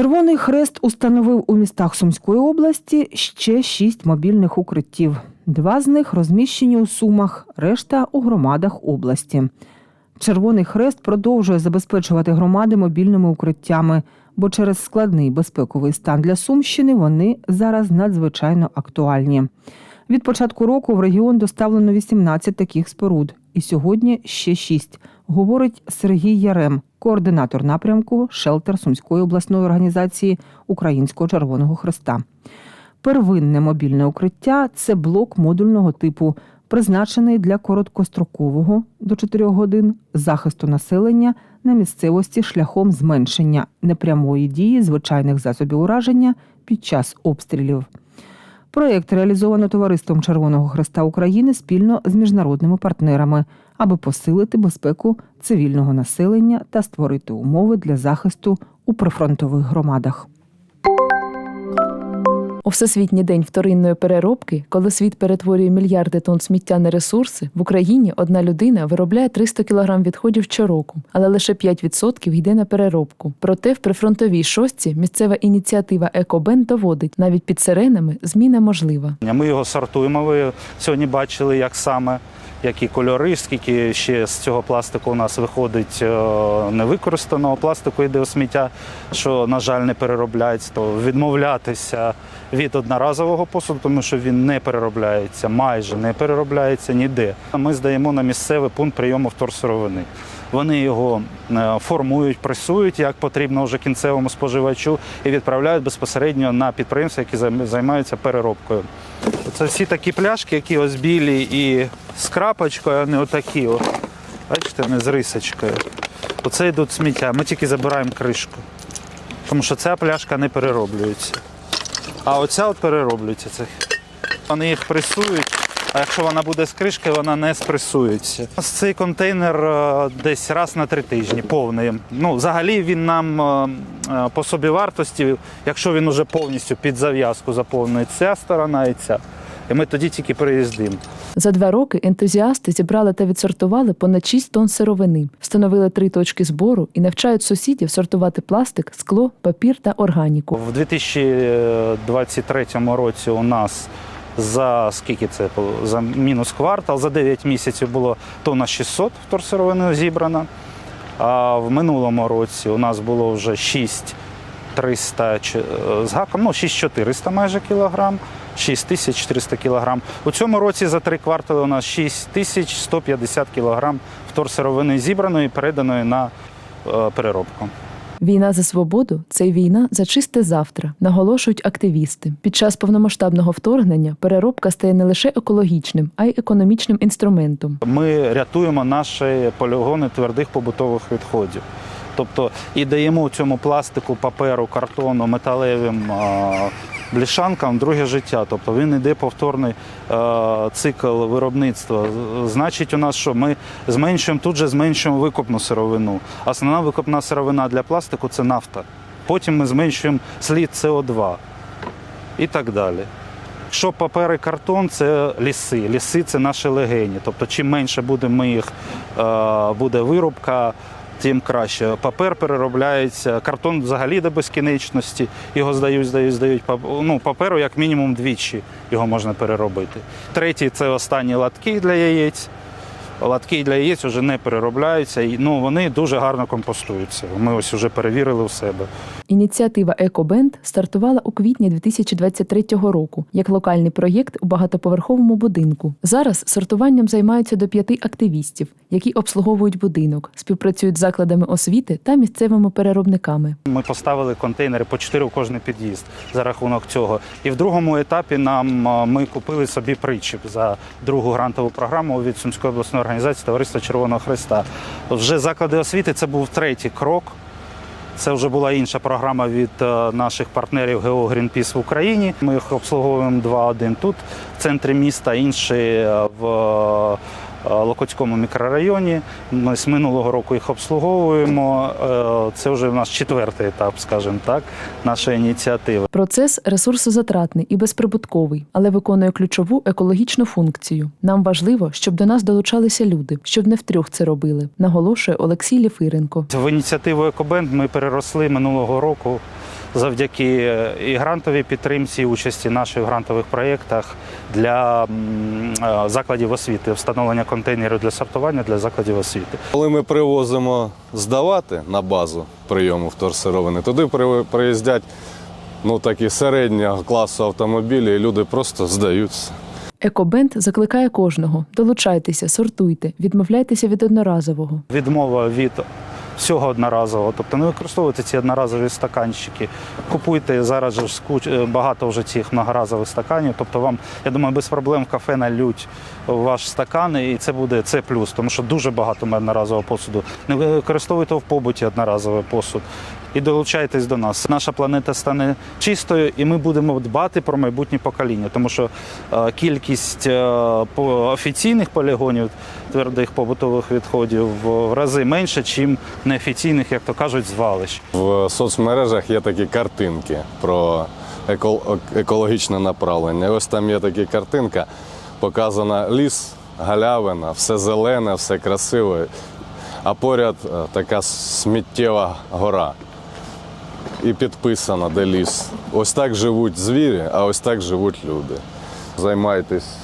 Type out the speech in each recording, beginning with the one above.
Червоний хрест установив у містах Сумської області ще шість мобільних укриттів. Два з них розміщені у Сумах, решта у громадах області. Червоний хрест продовжує забезпечувати громади мобільними укриттями, бо через складний безпековий стан для Сумщини вони зараз надзвичайно актуальні. Від початку року в регіон доставлено 18 таких споруд, і сьогодні ще 6, говорить Сергій Ярем, координатор напрямку Шелтер Сумської обласної організації Українського Червоного Хреста. Первинне мобільне укриття це блок модульного типу, призначений для короткострокового до 4 годин захисту населення на місцевості шляхом зменшення непрямої дії звичайних засобів ураження під час обстрілів. Проєкт реалізовано товариством Червоного Хреста України спільно з міжнародними партнерами, аби посилити безпеку цивільного населення та створити умови для захисту у прифронтових громадах. У Всесвітній день вторинної переробки, коли світ перетворює мільярди тонн сміття на ресурси, в Україні одна людина виробляє 300 кг відходів щороку, але лише 5% йде на переробку. Проте в прифронтовій шостці місцева ініціатива Екобен доводить, навіть під сиренами зміна можлива. Ми його сортуємо. Ви сьогодні бачили, як саме, які кольори, скільки ще з цього пластику у нас виходить е, невикористаного пластику йде у сміття, що, на жаль, не переробляється. То відмовлятися від одноразового посуду, тому що він не переробляється, майже не переробляється ніде. Ми здаємо на місцевий пункт прийому вторсировини. Вони його е, формують, пресують як потрібно вже кінцевому споживачу і відправляють безпосередньо на підприємства, які займаються переробкою. Це всі такі пляшки, які ось білі і з крапочкою, а не отакі. О. Бачите, не з рисочкою. Оце йдуть сміття. Ми тільки забираємо кришку. Тому що ця пляшка не перероблюється. А оця от перероблюється. Вони їх пресують, а якщо вона буде з кришкою, вона не спресується. Ось Цей контейнер е, десь раз на три тижні повний. Ну, взагалі він нам е, е, по собівартості, якщо він уже повністю під зав'язку заповнений ця сторона і ця. І ми тоді тільки приїздимо. За два роки ентузіасти зібрали та відсортували понад 6 тонн сировини, встановили три точки збору і навчають сусідів сортувати пластик, скло, папір та органіку. В 2023 році у нас за скільки це було? за мінус квартал, за 9 місяців було тонна 600 вторсировини зібрано. А в минулому році у нас було вже 6300 е, з гаком, ну 6400 майже кілограм, 6400 кілограм. У цьому році за три квартали у нас 6150 кілограм вторсировини зібраної переданої на е, переробку. Війна за свободу це війна за чисте завтра, наголошують активісти. Під час повномасштабного вторгнення переробка стає не лише екологічним, а й економічним інструментом. Ми рятуємо наші полігони твердих побутових відходів. Тобто і даємо цьому пластику, паперу, картону, металевим а, бляшанкам друге життя. Тобто він йде повторний цикл виробництва. Значить, у нас що ми зменшуємо тут же зменшуємо викопну сировину. Основна викопна сировина для пластику це нафта. Потім ми зменшуємо слід СО2 і так далі. Якщо папер і картон це ліси. Ліси це наші легені. Тобто, чим менше буде ми їх буде вирубка, тим краще. Папер переробляється, картон взагалі до безкінечності. Його здають, здають, здають. Ну, паперу як мінімум двічі його можна переробити. Третій це останні латки для яєць. Латки для яєць вже не переробляються, і ну, вони дуже гарно компостуються. Ми ось вже перевірили у себе. Ініціатива Екобенд стартувала у квітні 2023 року як локальний проєкт у багатоповерховому будинку. Зараз сортуванням займаються до п'яти активістів, які обслуговують будинок, співпрацюють з закладами освіти та місцевими переробниками. Ми поставили контейнери по 4 у кожний під'їзд за рахунок цього. І в другому етапі нам ми купили собі причіп за другу грантову програму від Сумської обласної організації Товариства Червоного Христа. Вже заклади освіти це був третій крок. Це вже була інша програма від е, наших партнерів ГО Greenpeace в Україні. Ми їх обслуговуємо два: один тут, в центрі міста, інший е, в е, Локотському мікрорайоні. Ми з минулого року їх обслуговуємо. Е, Це вже у нас четвертий етап, скажімо так, нашої ініціативи. Процес ресурсозатратний і безприбутковий, але виконує ключову екологічну функцію. Нам важливо, щоб до нас долучалися люди, щоб не втрьох це робили, наголошує Олексій Ліфиренко. В ініціативу Екобенд ми переросли минулого року завдяки е, і грантовій підтримці, і участі наших грантових проєктах для е, закладів освіти, встановлення контейнерів для сортування для закладів освіти. Коли ми привозимо здавати на базу прийому вторсировини, туди при- приїздять ну, такі середнього класу автомобілі, і люди просто здаються. Екобенд закликає кожного: долучайтеся, сортуйте, відмовляйтеся від одноразового. Відмова від всього одноразового, тобто не використовуйте ці одноразові стаканчики. Купуйте зараз же е, багато вже цих многоразових стаканів. Тобто вам, я думаю, без проблем в кафе налють ваш стакан, і це буде це плюс, тому що дуже багато ми одноразового посуду. Не використовуйте в побуті одноразовий посуд. І долучайтесь до нас. Наша планета стане чистою, і ми будемо дбати про майбутнє покоління, тому що е, кількість е, офіційних полігонів твердих побутових відходів в рази менше, ніж неофіційних, як то кажуть, звалищ. В соцмережах є такі картинки про еко- екологічне направлення. Ось там є така картинка, показана ліс, галявина, все зелене, все красиве, а поряд е, така сміттєва гора. І підписано, де ліс. Ось так живуть звірі, а ось так живуть люди. Займайтесь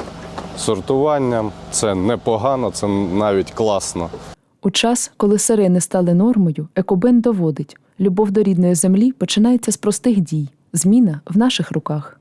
сортуванням, це непогано, це навіть класно. У час, коли сирени стали нормою, екобен доводить: любов до рідної землі починається з простих дій. Зміна в наших руках.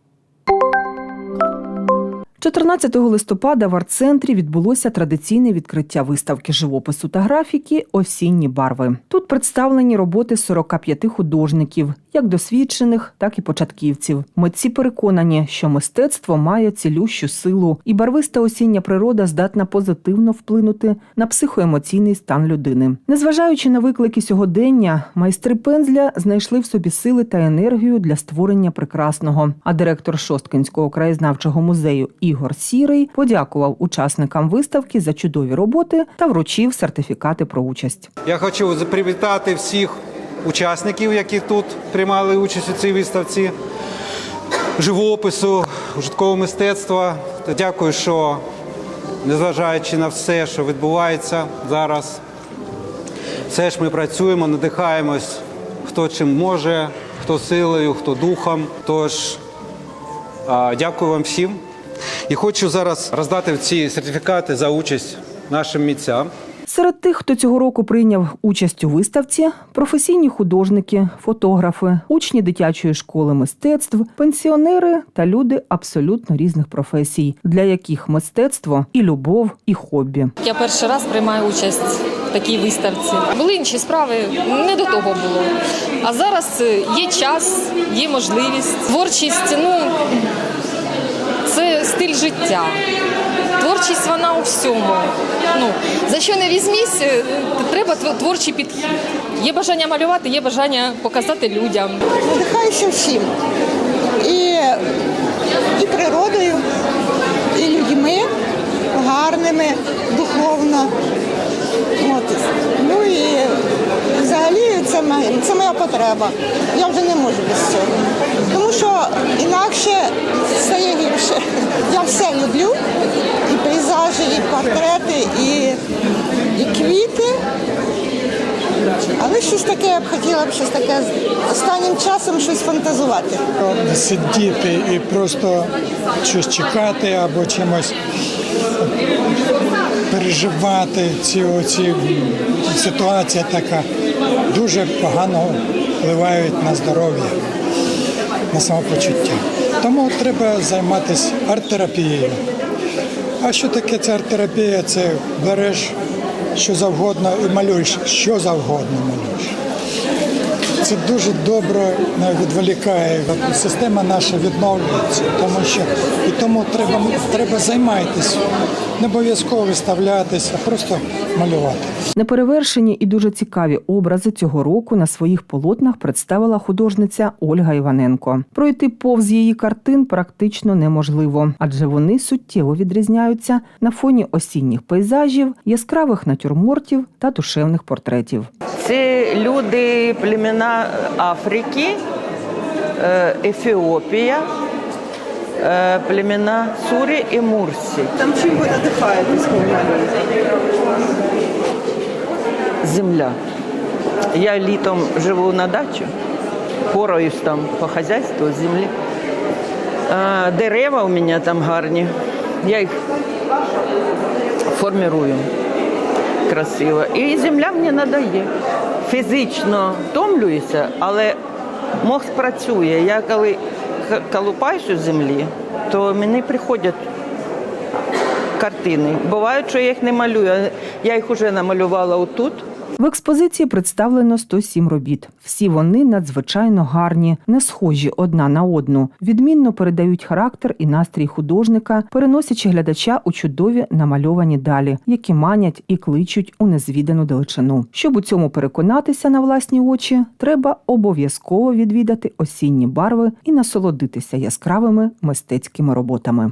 14 листопада в арт-центрі відбулося традиційне відкриття виставки живопису та графіки Осінні барви. Тут представлені роботи 45 художників, як досвідчених, так і початківців. Митці переконані, що мистецтво має цілющу силу, і барвиста осіння природа здатна позитивно вплинути на психоемоційний стан людини. Незважаючи на виклики сьогодення, майстри пензля знайшли в собі сили та енергію для створення прекрасного. А директор Шосткинського краєзнавчого музею Ігор Сірий подякував учасникам виставки за чудові роботи та вручив сертифікати про участь. Я хочу привітати всіх учасників, які тут приймали участь у цій виставці живопису, житкового мистецтва. Дякую, що незважаючи на все, що відбувається зараз, все ж ми працюємо, надихаємось, хто чим може, хто силою, хто духом. Тож дякую вам всім. І хочу зараз роздати ці сертифікати за участь нашим митцям. Серед тих, хто цього року прийняв участь у виставці, професійні художники, фотографи, учні дитячої школи мистецтв, пенсіонери та люди абсолютно різних професій, для яких мистецтво і любов, і хобі. Я перший раз приймаю участь в такій виставці. Були інші справи, не до того було. А зараз е, є час, є можливість. Творчість ну, це стиль життя. Творчість вона у всьому. Ну, за що не візьмісь, е, треба творчий підхід. Є бажання малювати, є бажання показати людям. надихаюся всім. І, і природою, і людьми гарними, духовно. От. Ну і взагалі це, моя- це моя потреба. Я вже не можу без цього. Тому що інакше стає гірше. Я все люблю, і і портрети, і, і квіти. Але щось таке я б хотіла б щось таке останнім часом щось фантазувати. сидіти і просто щось чекати або чимось переживати ці оці ситуація така дуже погано впливають на здоров'я, на самопочуття. Тому треба займатися арт-терапією. А що таке ця арт-терапія? Це береш що завгодно і малюєш, що завгодно малюєш. Це дуже добре е, відволікає. Система наша відновлюється, тому що і тому треба, треба займатися. Не обов'язково виставлятися, просто малювати. Неперевершені і дуже цікаві образи цього року на своїх полотнах представила художниця Ольга Іваненко. Пройти повз її картин практично неможливо, адже вони суттєво відрізняються на фоні осінніх пейзажів, яскравих натюрмортів та душевних портретів. Це люди племена Африки, е, Ефіопія, е, племена Сурі і Мурсі. Там чим ви надихаєтесь. Земля. Я літом живу на дачі, пораюсь там по хазяйству, землі. Дерева у мене там гарні. Я їх формирую красиво. І земля мені надає. Фізично втомлююся, але мозк працює. Я коли колупаюсь у землі, то мені приходять картини. Буває, що я їх не малюю. Я їх вже намалювала отут. В експозиції представлено 107 робіт. Всі вони надзвичайно гарні, не схожі одна на одну, відмінно передають характер і настрій художника, переносячи глядача у чудові намальовані далі, які манять і кличуть у незвідану далечину. Щоб у цьому переконатися на власні очі, треба обов'язково відвідати осінні барви і насолодитися яскравими мистецькими роботами.